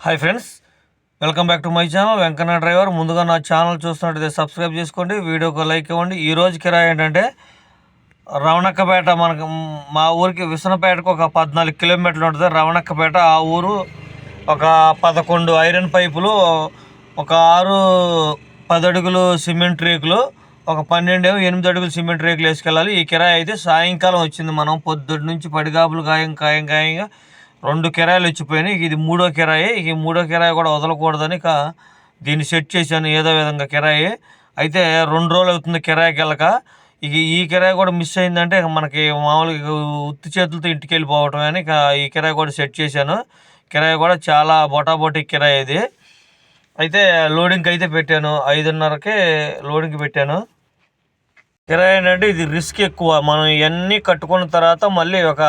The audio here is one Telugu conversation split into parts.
Hi friends welcome back to my channel Venkanna driver ముందుగా నా ఛానల్ చూస్తున్నట్టయితే సబ్స్క్రైబ్ చేసుకోండి వీడియోకి లైక్ ఇవ్వండి. ఈ రోజు కిరాయి ఏంటంటే రవణక్కపేట మనకు మా ఊరికి విసనపేటకు ఒక పద్నాలుగు కిలోమీటర్లు ఉంటుంది. రవణక్కపేట ఆ ఊరు ఒక పదకొండు ఐరన్ పైపులు ఒక ఆరు పదడుగులు సిమెంట్ రేకులు ఒక పన్నెండు ఎనిమిది అడుగులు సిమెంట్ రేకులు వేసుకెళ్ళాలి. ఈ కిరాయి అయితే సాయంకాలం వచ్చింది మనం పొద్దుటి నుంచి పడిగాపులు కాయం ఖాయం ఖాయంగా రెండు కిరాయిలు వచ్చిపోయినాయి ఇది మూడో కిరాయి. ఈ మూడో కిరాయి కూడా వదలకూడదని ఇక దీన్ని సెట్ చేశాను ఏదో విధంగా కిరాయి. అయితే రెండు రోజులు అవుతుంది కిరాయికి వెళ్ళక. ఇక ఈ కిరాయి కూడా మిస్ అయిందంటే మనకి మామూలుగా ఉత్తి చేతులతో ఇంటికి వెళ్ళిపోవటం అని ఇక ఈ కిరాయి కూడా సెట్ చేశాను. కిరాయి కూడా చాలా బొటాబొటి కిరాయి ఇది. అయితే లోడింగ్కి అయితే పెట్టాను. ఐదున్నరకే లోడింగ్కి పెట్టాను. కిరాయి ఏంటంటే ఇది రిస్క్ ఎక్కువ. మనం ఇవన్నీ కట్టుకున్న తర్వాత మళ్ళీ ఒక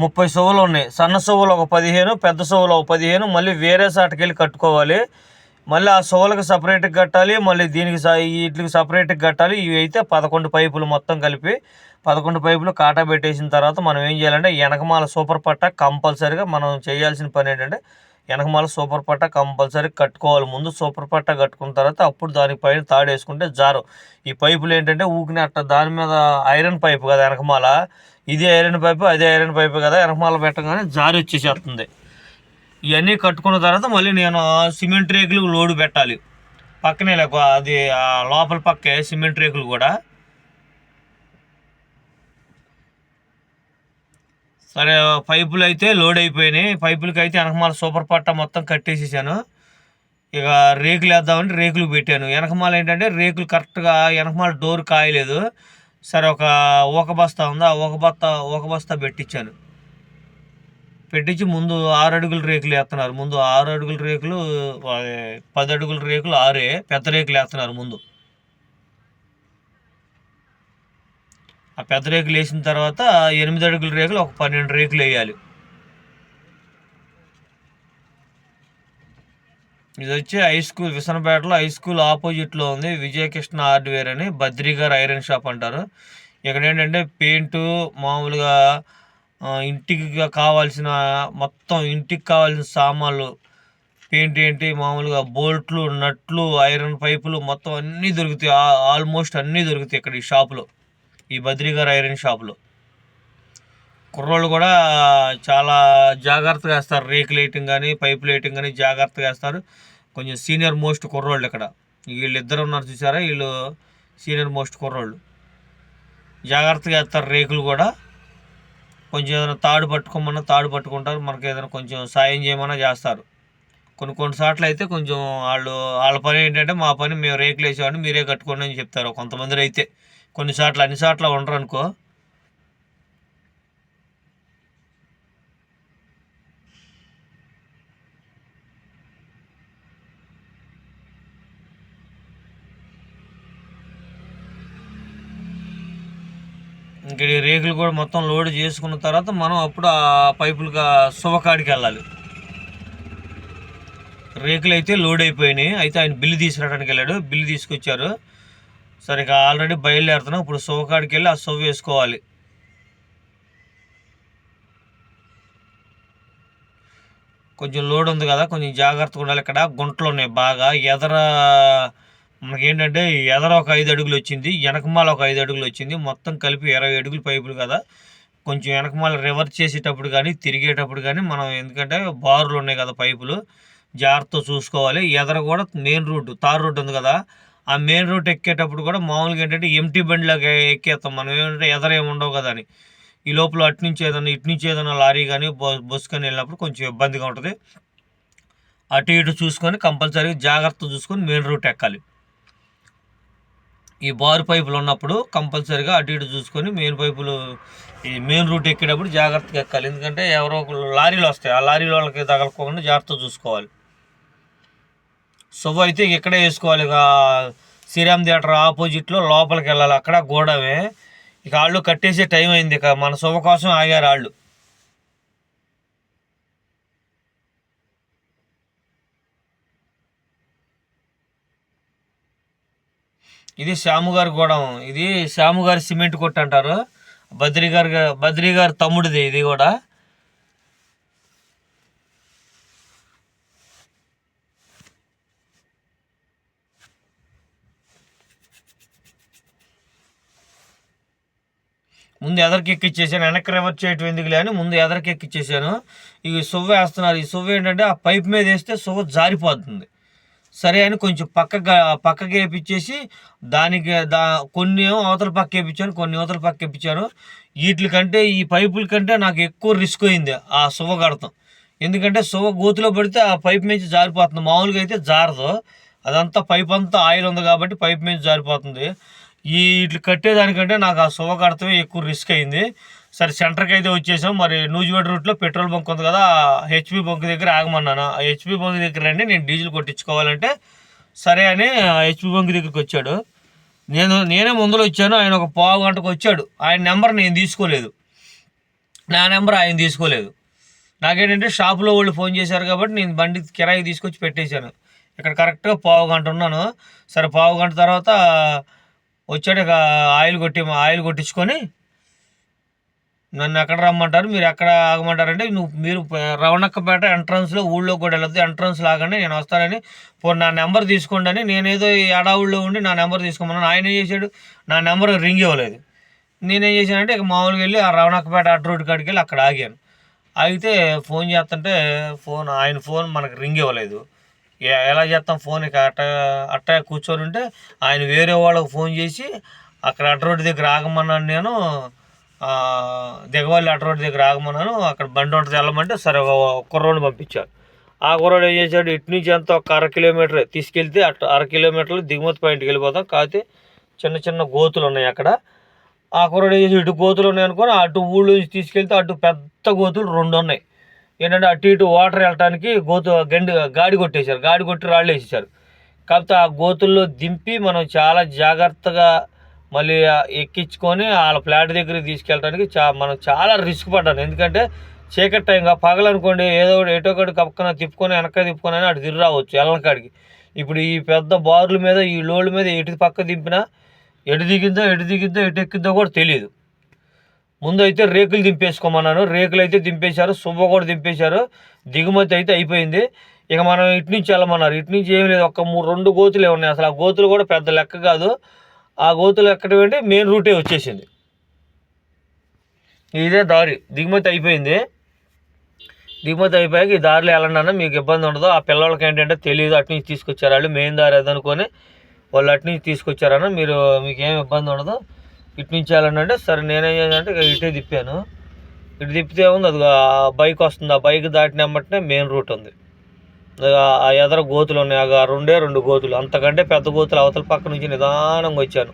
ముప్పై సొవ్వులు ఉన్నాయి. సన్న సొవ్వులు ఒక పదిహేను పెద్ద సొవ్వులు ఒక పదిహేను మళ్ళీ వేరే సాటుకి వెళ్ళి కట్టుకోవాలి. మళ్ళీ ఆ సొవ్వులకు సపరేట్గా కట్టాలి మళ్ళీ దీనికి స- వీటికి సపరేట్గా కట్టాలి. ఇవి అయితే పదకొండు పైపులు మొత్తం కలిపి పదకొండు పైపులు కాటా పెట్టేసిన తర్వాత మనం ఏం చేయాలంటే వెనకమాల సూపర్ పట్ట కంపల్సరీగా మనం చేయాల్సిన పని ఏంటంటే వెనకమాల సూపర్ పట్ట కంపల్సరీ కట్టుకోవాలి. ముందు సూపర్ పట్ట కట్టుకున్న తర్వాత అప్పుడు దానిపైన తాడు వేసుకుంటే జారు. ఈ పైపులు ఏంటంటే ఊకినట్ట దాని మీద ఐరన్ పైపు కదా వెనకమాల. ఇది ఐరన్ పైపు అదే ఐరన్ పైపు కదా వెనకమాల పెట్టగానే జారి వచ్చేసేస్తుంది. ఇవన్నీ కట్టుకున్న తర్వాత మళ్ళీ నేను సిమెంట్ రేకులు లోడు పెట్టాలి. పక్కనే లేక అది లోపల పక్కే సిమెంట్ రేకులు కూడా. సరే పైపులు అయితే లోడ్ అయిపోయినాయి. పైపులకి అయితే వెనకమాల సూపర్ పట్ట మొత్తం కట్టేసేసాను. ఇక రేకులు వేద్దామని రేకులు పెట్టాను. వెనకమాల ఏంటంటే రేకులు కరెక్ట్గా వెనకమాల డోర్ కాయలేదు. సరే ఒక ఊక బస్తా ఉందా? ఒక బస్తా ఒక బస్తా పెట్టించాను. పెట్టించి ముందు ఆరు అడుగుల రేకులు వేస్తున్నారు. ముందు ఆరు అడుగుల రేకులు పది అడుగుల రేకులు ఆరే పెద్ద రేకులు వేస్తున్నారు ముందు. ఆ పెద్ద రేకులు వేసిన తర్వాత ఎనిమిది అడుగుల రేకులు ఒక పన్నెండు రేకులు వేయాలి. ఇది వచ్చి హై స్కూల్ విసనపేటలో హై స్కూల్ ఆపోజిట్లో ఉంది. విజయకృష్ణ హార్డ్వేర్ అని బద్రిగారు ఐరన్ షాప్ అంటారు. ఇక్కడ ఏంటంటే పెయింటు మామూలుగా ఇంటికి కావాల్సిన మొత్తం ఇంటికి కావాల్సిన సామాన్లు పెయింట్ ఏంటి మామూలుగా బోల్ట్లు నట్లు ఐరన్ పైపులు మొత్తం అన్నీ దొరుకుతాయి. ఆ- ఆల్మోస్ట్ అన్నీ దొరుకుతాయి ఇక్కడ ఈ షాపులో ఈ బద్రిగారు ఐరన్ షాపులో కుర్రోళ్ళు కూడా చాలా జాగ్రత్తగా వేస్తారు. రేకు లైటింగ్ కానీ పైప్ లైటింగ్ కానీ జాగ్రత్తగా వేస్తారు. కొంచెం సీనియర్ మోస్ట్ కుర్రోళ్ళు ఇక్కడ. వీళ్ళిద్దరు ఉన్నారు చూసారా? వీళ్ళు సీనియర్ మోస్ట్ కుర్రోళ్ళు. జాగ్రత్తగా వేస్తారు రేకులు కూడా. కొంచెం ఏదైనా తాడు పట్టుకోమన్నా తాడు పట్టుకుంటారు. మనకి ఏదైనా కొంచెం సాయం చేయమన్నా చేస్తారు. కొన్ని కొన్ని సార్లు అయితే కొంచెం వాళ్ళు వాళ్ళ పని ఏంటంటే మా పని మేము రేకులు వేసేవాడిని మీరే కట్టుకోండి అని చెప్తారు కొంతమంది అయితే. కొన్నిసార్లు అన్నిసార్లు ఉండరు అనుకో. ఇంక ఈ రేకులు కూడా మొత్తం లోడ్ చేసుకున్న తర్వాత మనం అప్పుడు ఆ పైపులుగా శుభకాడికి వెళ్ళాలి. రేకులు అయితే లోడ్ అయిపోయినాయి. అయితే ఆయన బిల్లు తీసుకురావడానికి వెళ్ళాడు. బిల్లు తీసుకొచ్చారు. సరే ఇక ఆల్రెడీ బయలుదేరుతున్నాం. ఇప్పుడు శుభకాడికి వెళ్ళి ఆ శుభ వేసుకోవాలి. కొంచెం లోడ్ ఉంది కదా కొంచెం జాగ్రత్తగా ఉండాలి. ఇక్కడ గుంటలు ఉన్నాయి బాగా. ఎదర మనకేంటంటే ఎదర ఒక ఐదు అడుగులు వచ్చింది వెనకమాల ఒక ఐదు అడుగులు వచ్చింది. మొత్తం కలిపి ఇరవై అడుగులు పైపులు కదా. కొంచెం వెనకమాల రివర్స్ చేసేటప్పుడు కానీ తిరిగేటప్పుడు కానీ మనం ఎందుకంటే బారులు ఉన్నాయి కదా పైపులు. జాగ్రత్త చూసుకోవాలి. ఎదర కూడా మెయిన్ రూట్ తార్ రోడ్ ఉంది కదా. ఆ మెయిన్ రూట్ ఎక్కేటప్పుడు కూడా మామూలుగా ఏంటంటే ఎంటీ బండిలాగా ఎక్కేస్తాం. మనం ఏంటంటే ఎదర ఏమి ఉండవు కదా అని. ఈ లోపల అటు నుంచి ఏదైనా ఇటు నుంచి ఏదైనా లారీ కానీ బస్సు కానీ వెళ్ళినప్పుడు కొంచెం ఇబ్బందిగా ఉంటుంది. అటు ఇటు చూసుకొని కంపల్సరీగా జాగ్రత్త చూసుకొని మెయిన్ రూట్ ఎక్కాలి. ఈ బారు పైపులు ఉన్నప్పుడు కంపల్సరీగా అటు ఇటు చూసుకొని మెయిన్ పైపులు ఈ మెయిన్ రూట్ ఎక్కేటప్పుడు జాగ్రత్తగా ఎక్కాలి. ఎందుకంటే ఎవరో ఒకరు లారీలు వస్తాయి. ఆ లారీల వాళ్ళకి తగలకోకుండా జాగ్రత్త చూసుకోవాలి. శుభ అయితే ఇక్కడే వేసుకోవాలి. ఇక శ్రీరామ్ థియేటర్ ఆపోజిట్లో లోపలికి వెళ్ళాలి. అక్కడ గోడమే. ఇక వాళ్ళు కట్టేసే టైం అయింది. ఇక మన శుభ కోసం ఆగారు వాళ్ళు. ఇది శ్యాముగారి గోడం ఇది శ్యాముగారి సిమెంట్ కొట్టు అంటారు. బద్రీ గారి బద్రీ గారి తమ్ముడిది ఇది కూడా. ముందు ఎదరికి ఎక్కిచ్చేసాను. వెనక్కి రివర్ చేయటం ఎందుకు లేని ముందు ఎదరికి ఎక్కిచ్చేసాను. ఇవి సువ్వ వేస్తున్నారు. ఈ సువ్వ ఏంటంటే ఆ పైప్ మీద వేస్తే సువ్వ జారిపోతుంది. సరే అని కొంచెం పక్కగా పక్కకి వేపించేసి దానికి దా కొన్ని అవతల పక్క వేపించాను కొన్ని అవతల పక్క వేపించాను. వీటి కంటే ఈ పైపుల కంటే నాకు ఎక్కువ రిస్క్ అయింది ఆ సువ్వ కడతాం ఎందుకంటే సువ్వ గోతులో పడితే ఆ పైప్ మీద జారిపోతుంది. మామూలుగా అయితే జారదు. అదంతా పైప్ అంతా ఆయిల్ ఉంది కాబట్టి పైప్ మీద జారిపోతుంది. ఈ ఇట్లు కట్టేదానికంటే నాకు ఆ సువ్వ కడతమే ఎక్కువ రిస్క్ అయింది. సరే సెంటర్కి అయితే వచ్చేసాం. మరి నూజివేడ్ రూట్లో పెట్రోల్ బంక్ ఉంది కదా హెచ్పి బంక్ దగ్గర ఆగమన్నాను. ఆ హెచ్పి బంక్ దగ్గర అండి నేను డీజిల్ కొట్టించుకోవాలంటే సరే అని హెచ్పి బంక్ దగ్గరికి వచ్చాడు. నేను నేనే ముందర వచ్చాను. ఆయన ఒక పావు గంటకు వచ్చాడు. ఆయన నెంబర్ నేను తీసుకోలేదు. నా నెంబర్ ఆయన తీసుకోలేదు. నాకేంటంటే షాప్లో వాళ్ళు ఫోన్ చేశారు కాబట్టి నేను బండి కిరాయి తీసుకొచ్చి పెట్టేశాను. ఇక్కడ కరెక్ట్గా పావు గంట ఉన్నాను. సరే పావు గంట తర్వాత వచ్చాడు ఇక ఆయిల్ కొట్టి ఆయిల్ కొట్టించుకొని నన్ను ఎక్కడ రమ్మంటారు? మీరు ఎక్కడ ఆగమంటారంటే నువ్వు మీరు రవణక్కపేట ఎంట్రన్స్లో ఊళ్ళో కూడా వెళ్ళొద్దు. ఎంట్రన్స్ లాగానే నేను వస్తానని. పోనీ నా నెంబర్ తీసుకోండి అని. నేనేదో ఈ అడావుల్లో ఉండి నా నెంబర్ తీసుకోమన్నాను. ఆయన ఏం చేశాడు? నా నెంబర్ రింగ్ ఇవ్వలేదు. నేనేం చేశానంటే ఇక మామూలుగా వెళ్ళి ఆ రవణక్కపేట అటు రోడ్డు కాడికి వెళ్ళి అక్కడ ఆగాను. ఆగితే ఫోన్ చేస్తుంటే ఫోన్ ఆయన ఫోన్ మనకు రింగ్ ఇవ్వలేదు. ఎలా చేస్తాం ఫోన్? ఇక అట్ట అట్ట కూర్చొని ఉంటే ఆయన వేరే వాళ్ళకి ఫోన్ చేసి అక్కడ అటు రోడ్డు దగ్గర ఆగమన్నాను నేను. ఆ, దిగవల్లి అటు రోడ్డు దగ్గర ఆగమన్నాను. అక్కడ బండి ఉంటుంది వెళ్ళమంటే సరే ఒక పంపించాడు ఆ కుర్రోడు ఏం చేశాడు? ఇటు నుంచి ఎంత ఒక అర కిలోమీటర్ తీసుకెళ్తే అటు అర కిలోమీటర్లు దిగుమతి పాయింట్కి వెళ్ళిపోతాం. కాకపోతే చిన్న చిన్న గోతులు ఉన్నాయి అక్కడ. ఆ కుర్రోడు ఏం చేసి ఇటు గోతులు ఉన్నాయి అనుకొని అటు ఊళ్ళో నుంచి తీసుకెళ్తే అటు పెద్ద గోతులు రెండు ఉన్నాయి. ఏంటంటే అటు ఇటు వాటర్ వెళ్ళటానికి గోతు గండి గాడి కొట్టేశారు. గాడి కొట్టి రాళ్ళు వేసేసారు కాకపోతే ఆ గోతుల్లో దింపి మనం చాలా జాగ్రత్తగా మళ్ళీ ఎక్కించుకొని వాళ్ళ ఫ్లాట్ దగ్గరికి తీసుకెళ్ళడానికి చా మనం చాలా రిస్క్ పడ్డాను. ఎందుకంటే చీకటి టైంగా పగలనుకోండి ఏదో ఒకటి ఎటో ఒకటి కప్పుకొని తిప్పుకొని వెనక తిప్పుకొని అని అటు తిరిగి రావచ్చు ఎల్లకాడికి ఇప్పుడు ఈ పెద్ద బారుల మీద ఈ లోడ్ల మీద ఎటు పక్క దింపినా ఎటు దిగిందో ఎటు దిగిందో ఎటు ఎక్కిందో కూడా తెలియదు ముందు అయితే రేకులు దింపేసుకోమన్నాను. రేకులు అయితే దింపేశారు సుబ్బ కూడా దింపేశారు. దిగుమతి అయితే అయిపోయింది. ఇక మనం ఇటు నుంచి వెళ్ళమన్నారు. ఇటు నుంచి ఏం లేదు. ఒక మూడు రెండు గోతులే ఉన్నాయి అసలు ఆ గోతులు కూడా పెద్ద లెక్క కాదు. ఆ గోతులు ఎక్కడం అంటే మెయిన్ రూటే వచ్చేసింది. ఇదే దారి. దిగుమతి అయిపోయింది. దిగుమతి అయిపోయాక ఈ దారిలో వెళ్ళండి అన్న. మీకు ఇబ్బంది ఉండదు. ఆ పిల్లలకి ఏంటంటే తెలియదు అటు నుంచి తీసుకొచ్చారు వాళ్ళు. మెయిన్ దారి అదనుకొని వాళ్ళు అటు నుంచి తీసుకొచ్చారన్న. మీరు మీకు ఏం ఇబ్బంది ఉండదు. ఇటు నుంచి వెళ్ళండి అంటే సరే నేనేం చేయాలంటే ఇక ఇటే తిప్పాను. ఇటు తిప్పితే ఉంది అది బైక్ వస్తుంది. ఆ బైక్ దాటిన వెంబటనే మెయిన్ రూట్ ఉంది. ఆ ఎదర గోతులు ఉన్నాయి. ఆ రెండే రెండు గోతులు. అంతకంటే పెద్ద గోతులు అవతల పక్క నుంచి నిదానంగా వచ్చాను.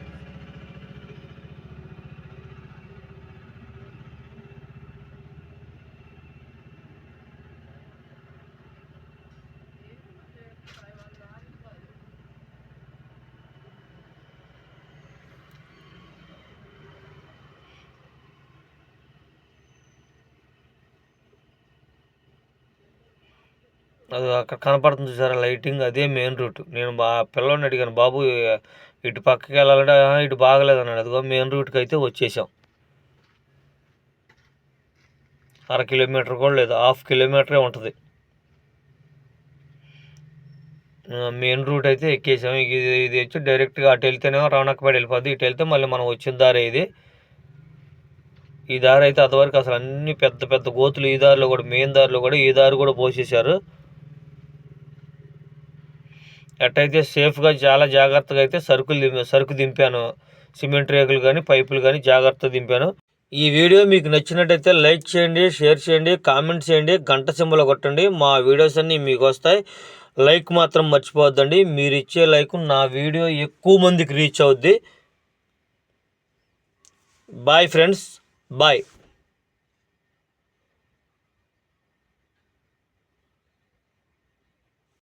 అది అక్కడ కనపడుతుంది చూసారా? లైటింగ్ అదే మెయిన్ రూట్. నేను బా పిల్లోని అడిగాను బాబు ఇటు పక్కకి వెళ్ళాలంటే ఇటు బాగలేదు అన్నాడు. అదిగో మెయిన్ రూట్కి అయితే వచ్చేసాం. అర కిలోమీటర్ కూడా లేదు హాఫ్ కిలోమీటరే ఉంటుంది. మెయిన్ రూట్ అయితే ఎక్కేసాం. ఇది ఇది వచ్చి డైరెక్ట్గా అటు వెళ్తేనేమో రవణక్కపేట వెళ్ళిపోద్ది. ఇటు వెళ్తే మళ్ళీ మనం వచ్చిన దారి ఇది. ఈ దారి అయితే అంతవరకు అసలు అన్ని పెద్ద పెద్ద గోతులు ఈ దారిలో కూడా మెయిన్ దారిలో కూడా ఈ దారి కూడా పోసేశారు. ఎట్టయితే సేఫ్గా చాలా జాగ్రత్తగా అయితే సరుకులు సరుకు దింపాను. సిమెంట్ రేకులు కానీ పైపులు కానీ జాగ్రత్తగా దింపాను. ఈ వీడియో మీకు నచ్చినట్టయితే లైక్ చేయండి షేర్ చేయండి కామెంట్ చేయండి గంట సింబల్ కొట్టండి. మా వీడియోస్ అన్నీ మీకు వస్తాయి. లైక్ మాత్రం మర్చిపోవద్దండి. మీరు ఇచ్చే లైక్ నా వీడియో ఎక్కువ మందికి రీచ్ అవుద్ది. Bye friends. బాయ్.